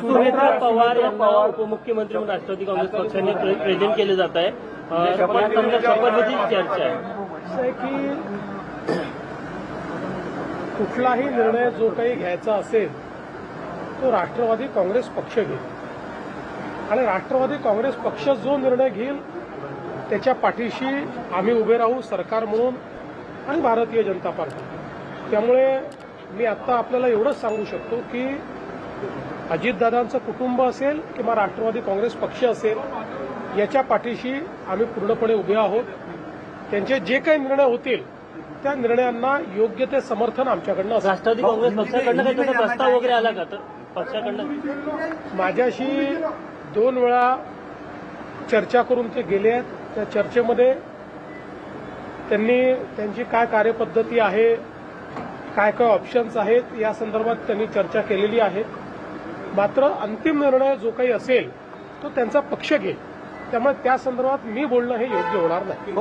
सुमित्रा पवार यांना उपमुख्यमंत्री म्हणून राष्ट्रवादी काँग्रेस पक्षाने प्रेझेंट केले जात आहे. शपथविधी चर्चा आहे. आहे की कुठलाही निर्णय जो काही घ्यायचा असेल तो राष्ट्रवादी काँग्रेस पक्ष घेईल. आणि राष्ट्रवादी काँग्रेस पक्ष जो निर्णय घेईल त्याच्या पाठीशी आम्ही उभे राहू सरकार म्हणून आणि भारतीय जनता पार्टी. त्यामुळे मी आत्ता आपल्याला एवढंच सांगू शकतो की अजितदादांचं कुटुंब असेल किंवा राष्ट्रवादी काँग्रेस पक्ष असेल याच्या पाठीशी आम्ही पूर्णपणे उभे आहोत. त्यांचे जे काही निर्णय होतील त्या निर्णयांना योग्य ते समर्थन आमच्याकडनं राष्ट्रवादी काँग्रेस पक्षाकडनं काही प्रस्ताव वगैरे आला का तर पक्षाकडनं? माझ्याशी दोन वेळा चर्चा करून ते गेले आहेत. त्या चर्चेमध्ये त्यांनी त्यांची काय कार्यपद्धती आहे काय काय ऑप्शन्स आहेत या संदर्भात त्यांनी चर्चा केलेली आहे. मात्र अंतिम निर्णय जो काही असेल तो त्यांचा पक्ष घेईल. त्यामुळे त्या संदर्भात मी बोलणं हे योग्य होणार नाही.